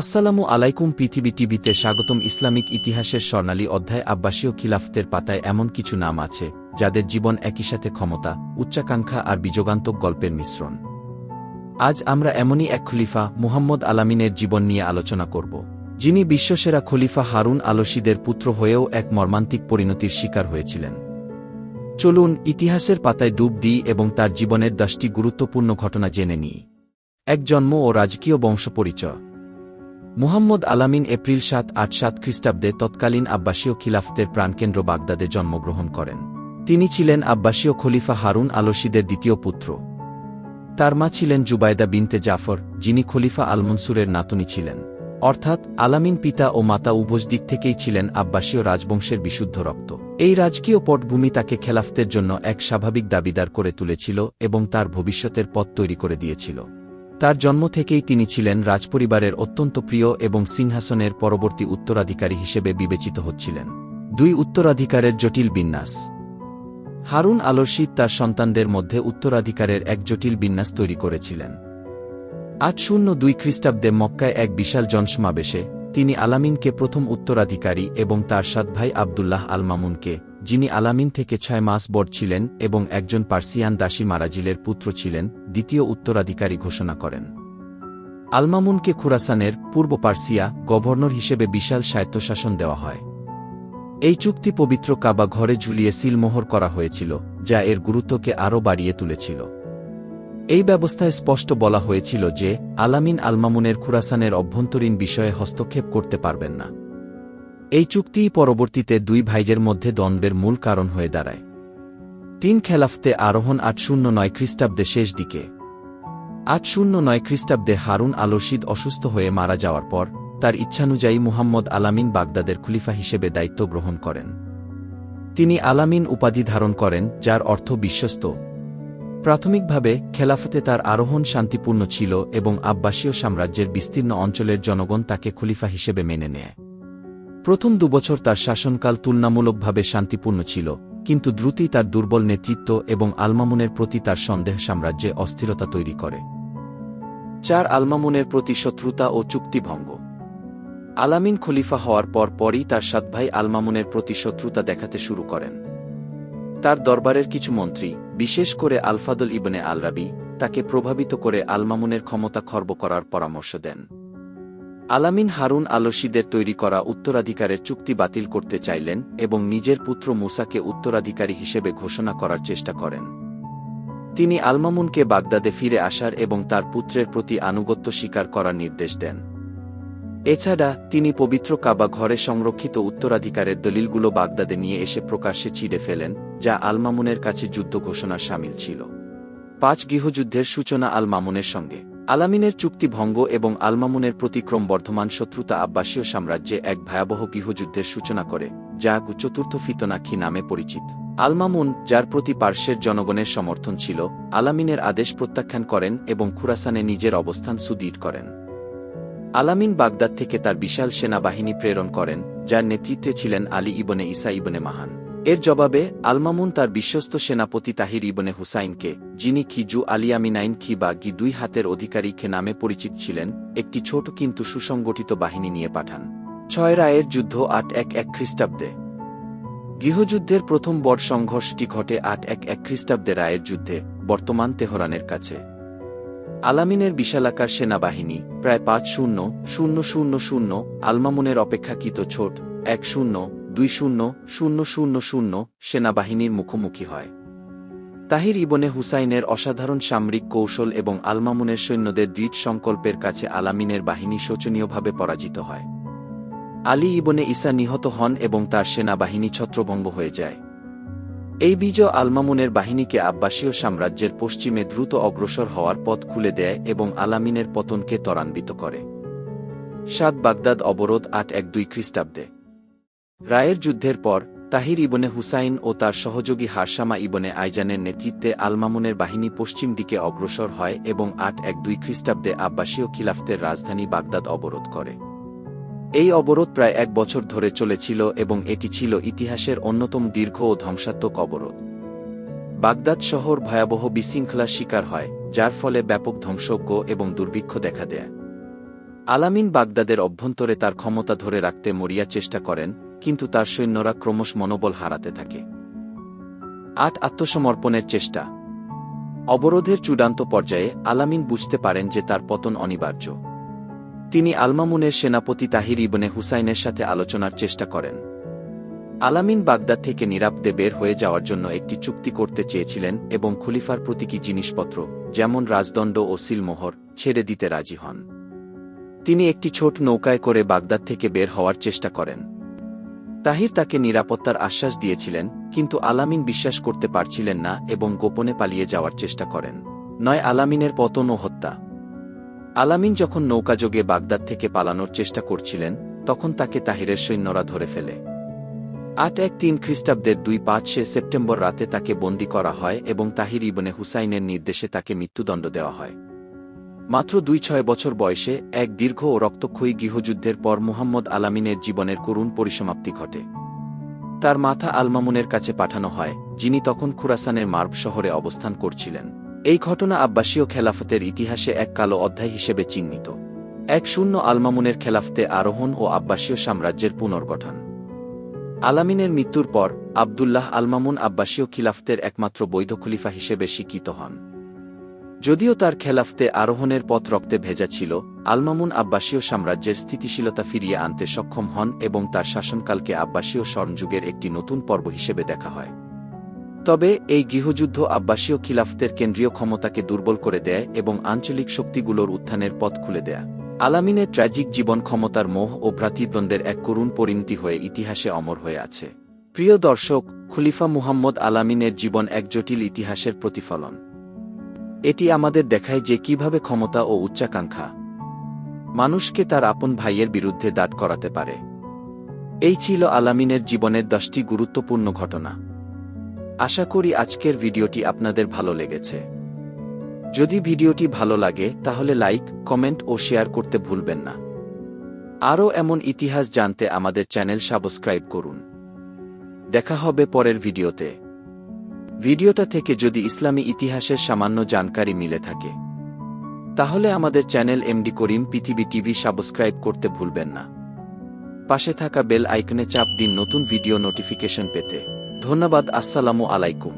আসসালামু আলাইকুম পৃথিবী টিভিতে স্বাগতম ইসলামিক ইতিহাসের স্বর্ণালী অধ্যায় আব্বাসীয় খিলাফতের পাতায় এমন কিছু নাম আছে, যাদের জীবন একই সাথে ক্ষমতা, উচ্চাকাঙ্ক্ষা আর বিযোগান্তক গল্পের মিশ্রণ। আজ আমরা এমনই এক খলিফা মুহাম্মদ আলামিনের জীবন নিয়ে আলোচনা করব, যিনি বিশ্বসেরা খলিফা হারুন আলসিদের পুত্র হয়েও এক মর্মান্তিক পরিণতির শিকার হয়েছিলেন। চলুন ইতিহাসের পাতায় ডুব দিই এবং তার জীবনের দশটি গুরুত্বপূর্ণ ঘটনা জেনে নিই। এক জন্ম ও রাজকীয় বংশ পরিচয় মুহাম্মদ আলামিন এপ্রিল সাত আট সাত খ্রিস্টাব্দে তৎকালীন আব্বাসীয় খিলাফতের প্রাণকেন্দ্র বাগদাদে জন্মগ্রহণ করেন। তিনি ছিলেন আব্বাসীয় খলিফা হারুন আলসিদের দ্বিতীয় পুত্র। তার মা ছিলেন জুবায়দা বিনতে জাফর, যিনি খলিফা আলমনসুরের নাতনি ছিলেন। অর্থাৎ আলামিন পিতা ও মাতা উভয় দিক থেকেই ছিলেন আব্বাসীয় রাজবংশের বিশুদ্ধ রক্ত। এই রাজকীয় পটভূমি তাকে খেলাফতের জন্য এক স্বাভাবিক দাবিদার করে তুলেছিল এবং তার ভবিষ্যতের পথ তৈরি করে দিয়েছিল। তার জন্ম থেকেই তিনি ছিলেন রাজপরিবারের অত্যন্ত প্রিয় এবং সিংহাসনের পরবর্তী উত্তরাধিকারী হিসেবে বিবেচিত হচ্ছিলেন। দুই উত্তরাধিকারের জটিল বিন্যাস। হারুন আলরশিদ তার সন্তানদের মধ্যে উত্তরাধিকারের এক জটিল বিন্যাস তৈরি করেছিলেন। আট শূন্য দুই খ্রিস্টাব্দে মক্কায় এক বিশাল জনসমাবেশে তিনি আলামিনকে প্রথম উত্তরাধিকারী এবং তার সাত ভাই আবদুল্লাহ আল মামুনকে যিনি আলামিন থেকে ছয় মাস বড় ছিলেন এবং একজন পার্সিয়ান দাসী মারাজিলের পুত্র ছিলেন, দ্বিতীয় উত্তরাধিকারী ঘোষণা করেন। আলমামুনকে খুরাসানের পূর্ব পার্সিয়া গভর্নর হিসেবে বিশাল স্বায়ত্তশাসন দেওয়া হয়। এই চুক্তি পবিত্র কাবা ঘরে ঝুলিয়ে সিলমোহর করা হয়েছিল, যা এর গুরুত্বকে আরও বাড়িয়ে তুলেছিল। এই ব্যবস্থায় স্পষ্ট বলা হয়েছিল যে, আলামিন আলমামুনের খুরাসানের অভ্যন্তরীণ বিষয়ে হস্তক্ষেপ করতে পারবেন না। এই চুক্তিই পরবর্তীতে দুই ভাইজের মধ্যে দ্বন্দ্বের মূল কারণ হয়ে দাঁড়ায়। তিন খেলাফতে আরোহণ আট শূন্য নয় খ্রিস্টাব্দে শেষ দিকে। আট শূন্য নয় খ্রিস্টাব্দে হারুন আলরশিদ অসুস্থ হয়ে মারা যাওয়ার পর, তার ইচ্ছানুযায়ী মুহাম্মদ আলামিন বাগদাদের খুলিফা হিসেবে দায়িত্ব গ্রহণ করেন। তিনি আলামিন উপাধি ধারণ করেন, যার অর্থ বিশ্বস্ত। প্রাথমিকভাবে, খেলাফতে তার আরোহণ শান্তিপূর্ণ ছিল এবং আব্বাসীয় সাম্রাজ্যের বিস্তীর্ণ অঞ্চলের জনগণ তাকে খলিফা হিসেবে মেনে নেয়। প্রথম দুবছর তার শাসনকাল তুলনামূলকভাবে শান্তিপূর্ণ ছিল, কিন্তু দ্রুতই তার দুর্বল নেতৃত্ব এবং আলমামুনের প্রতি তার সন্দেহ সাম্রাজ্যে অস্থিরতা তৈরি করে। চার আলমামুনের প্রতি শত্রুতা ও চুক্তিভঙ্গ। আলামিন খলিফা হওয়ার পর পরই তার সাত ভাই আলমামুনের প্রতি শত্রুতা দেখাতে শুরু করেন। তার দরবারের কিছু মন্ত্রী, বিশেষ করে আলফাদুল ইবনে আলরাবি, তাকে প্রভাবিত করে আলমামুনের ক্ষমতা খর্ব করার পরামর্শ দেন। আলামিন হারুন আলসিদের তৈরি করা উত্তরাধিকারের চুক্তি বাতিল করতে চাইলেন এবং নিজের পুত্র মুসাকে উত্তরাধিকারী হিসেবে ঘোষণা করার চেষ্টা করেন। তিনি আলমামুনকে বাগদাদে ফিরে আসার এবং তার পুত্রের প্রতি আনুগত্য স্বীকার করার নির্দেশ দেন। এছাড়া, তিনি পবিত্র কাবা ঘরে সংরক্ষিত উত্তরাধিকারের দলিলগুলো বাগদাদে নিয়ে এসে প্রকাশ্যে ছিঁড়ে ফেলেন, যা আলমামুনের কাছে যুদ্ধ ঘোষণা সামিল ছিল। পাঁচ গৃহযুদ্ধের সূচনা আল মামুনের সঙ্গে। আলামিনের চুক্তি ভঙ্গ এবং আলমামুনের প্রতিক্রম বর্ধমান শত্রুতা আব্বাসীয় সাম্রাজ্যে এক ভয়াবহ গৃহযুদ্ধের সূচনা করে, যা চতুর্থ ফিতনাক্ষী নামে পরিচিত। আলমামুন, যার প্রতি পার্শ্বের জনগণের সমর্থন ছিল, আলামিনের আদেশ প্রত্যাখ্যান করেন এবং খুরাসানে নিজের অবস্থান সুদৃঢ় করেন। আলামিন বাগদাদ থেকে তার বিশাল সেনাবাহিনী প্রেরণ করেন, যার নেতৃত্বে ছিলেন আলী ইবনে ইসা ইবনে মাহান। এর জবাবে, আলমামুন তার বিশ্বস্ত সেনাপতি তাহির ইবনে হুসাইনকে, যিনি খিজু আলিয়ামিনাইন খি বা গি দুই হাতের অধিকারী খে নামে পরিচিত ছিলেন, একটি ছোট কিন্তু সুসংগঠিত বাহিনী নিয়ে পাঠান। ছয় রায়ের যুদ্ধ আট এক এক খ্রিস্টাব্দে। গৃহযুদ্ধের প্রথম বড় সংঘর্ষটি ঘটে আট এক এক খ্রিস্টাব্দে রায়ের যুদ্ধে, বর্তমান তেহরানের কাছে। আলামিনের বিশালাকার সেনাবাহিনী, প্রায় পাঁচ শূন্য শূন্য শূন্য শূন্য, আলমামুনের অপেক্ষাকৃত ছোট, এক শূন্য দুই শূন্য শূন্য শূন্য শূন্য সেনাবাহিনীর মুখোমুখি হয়। তাহির ইবনে হুসাইনের অসাধারণ সামরিক কৌশল এবং আলমামুনের সৈন্যদের দৃঢ় সংকল্পের কাছে আলামিনের বাহিনী শোচনীয়ভাবে পরাজিত হয়। আলী ইবনে ইসা নিহত হন এবং তার সেনাবাহিনী ছত্রভঙ্গ হয়ে যায়। এই বিজয় আলমামুনের বাহিনীকে আব্বাসীয় সাম্রাজ্যের পশ্চিমে দ্রুত অগ্রসর হওয়ার পথ খুলে দেয় এবং আলামিনের পতনকে ত্বরান্বিত করে। সাত বাগদাদ অবরোধ আট এক দুই খ্রিস্টাব্দে। রায়ের যুদ্ধের পর, তাহির ইবনে হুসাইন ও তার সহযোগী হারসামা ইবনে আইজানের নেতৃত্বে আলমামুনের বাহিনী পশ্চিম দিকে অগ্রসর হয় এবং আট এক দুই খ্রিস্টাব্দে আব্বাসীয় খিলাফতের রাজধানী বাগদাদ অবরোধ করে। এই অবরোধ প্রায় এক বছর ধরে চলেছিল এবং এটি ছিল ইতিহাসের অন্যতম দীর্ঘ ও ধ্বংসাত্মক অবরোধ। বাগদাদ শহর ভয়াবহ বিশৃঙ্খলার শিকার হয়, যার ফলে ব্যাপক ধ্বংসজ্ঞ এবং দুর্ভিক্ষ দেখা দেয়। আলামিন বাগদাদের অভ্যন্তরে তার ক্ষমতা ধরে রাখতে মরিয়া চেষ্টা করেন কিন্তু তার সৈন্যরা ক্রমশ মনোবল হারাতে থাকে। আট আত্মসমর্পণের চেষ্টা। অবরোধের চূড়ান্ত পর্যায়ে আলামিন বুঝতে পারেন যে তার পতন অনিবার্য। তিনি আলমামুনের সেনাপতি তাহির ইবনে হুসাইনের সাথে আলোচনার চেষ্টা করেন। আলামিন বাগদাদ থেকে নিরাপদে বের হয়ে যাওয়ার জন্য একটি চুক্তি করতে চেয়েছিলেন এবং খলিফার প্রতীকী জিনিসপত্র, যেমন রাজদণ্ড ও সিলমোহর, ছেড়ে দিতে রাজি হন। তিনি একটি ছোট নৌকায় করে বাগদাদ থেকে বের হওয়ার চেষ্টা করেন। তাহির তাকে নিরাপত্তার আশ্বাস দিয়েছিলেন, কিন্তু আলামিন বিশ্বাস করতে পারছিলেন না এবং গোপনে পালিয়ে যাওয়ার চেষ্টা করেন। নয়, আলামিনের পতন ও হত্যা। আলামিন যখন নৌকাযোগে বাগদাদ থেকে পালানোর চেষ্টা করছিলেন, তখন তাকে তাহিরের সৈন্যরা ধরে ফেলে। আট এক তিন খ্রিস্টাব্দের দুই পাঁচে সেপ্টেম্বর রাতে তাকে বন্দী করা হয় এবং তাহির ইবনে হুসাইনের নির্দেশে তাকে মৃত্যুদণ্ড দেওয়া হয়। মাত্র দুই ছয় বছর বয়সে এক দীর্ঘ ও রক্তক্ষয়ী গৃহযুদ্ধের পর মুহাম্মদ আলামিনের জীবনের করুণ পরিসমাপ্তি ঘটে। তার মাথা আলমামুনের কাছে পাঠানো হয়, যিনি তখন খুরাসানের মার্ব শহরে অবস্থান করছিলেন। এই ঘটনা আব্বাসীয় খেলাফতের ইতিহাসে এক কালো অধ্যায় হিসেবে চিহ্নিত। এক শূন্য আলমামুনের খেলাফতে আরোহণ ও আব্বাসীয় সাম্রাজ্যের পুনর্গঠন। আলামিনের মৃত্যুর পর আবদুল্লাহ আলমামুন আব্বাসীয় খিলাফতের একমাত্র বৈধ খলিফা হিসেবে স্বীকৃত হন। যদিও তার খেলাফতে আরোহণের পথ রক্তে ভেজা ছিল, আলমামুন আব্বাসীয় সাম্রাজ্যের স্থিতিশীলতা ফিরিয়ে আনতে সক্ষম হন এবং তার শাসনকালকে আব্বাসীয় স্বর্ণযুগের একটি নতুন পর্ব হিসেবে দেখা হয়। তবে, এই গৃহযুদ্ধ আব্বাসীয় খিলাফতের কেন্দ্রীয় ক্ষমতাকে দুর্বল করে দেয় এবং আঞ্চলিক শক্তিগুলোর উত্থানের পথ খুলে দেয়। আলামিনের ট্র্যাজিক জীবন ক্ষমতার মোহ ও ভ্রাতৃদ্বন্দ্বের এক করুণ পরিণতি হয়ে ইতিহাসে অমর হয়ে আছে। প্রিয় দর্শক, খলিফা মুহাম্মদ আলামিনের জীবন এক জটিল ইতিহাসের প্রতিফলন। এটি আমাদের দেখায় যে কীভাবে ক্ষমতা ও উচ্চাকাঙ্ক্ষা মানুষকে তার আপন ভাইয়ের বিরুদ্ধে দাঁড় করাতে পারে। এই ছিল আলামিনের জীবনের দশটি গুরুত্বপূর্ণ ঘটনা। আশা করি আজকের ভিডিওটি আপনাদের ভালো লেগেছে। যদি ভিডিওটি ভালো লাগে, তাহলে লাইক, কমেন্ট ও শেয়ার করতে ভুলবেন না। আরও এমন ইতিহাস জানতে আমাদের চ্যানেল সাবস্ক্রাইব করুন। দেখা হবে পরের ভিডিওতে। ভিডিওটা থেকে যদি ইসলামী ইতিহাসের সামান্য জানকারি মিলে থাকে, তাহলে আমাদের চ্যানেল এমডি করিম পৃথিবী টিভি সাবস্ক্রাইব করতে ভুলবেন না। পাশে থাকা বেল আইকনে চাপ দিন নতুন ভিডিও নোটিফিকেশন পেতে। ধন্যবাদ, আসসালামু আলাইকুম।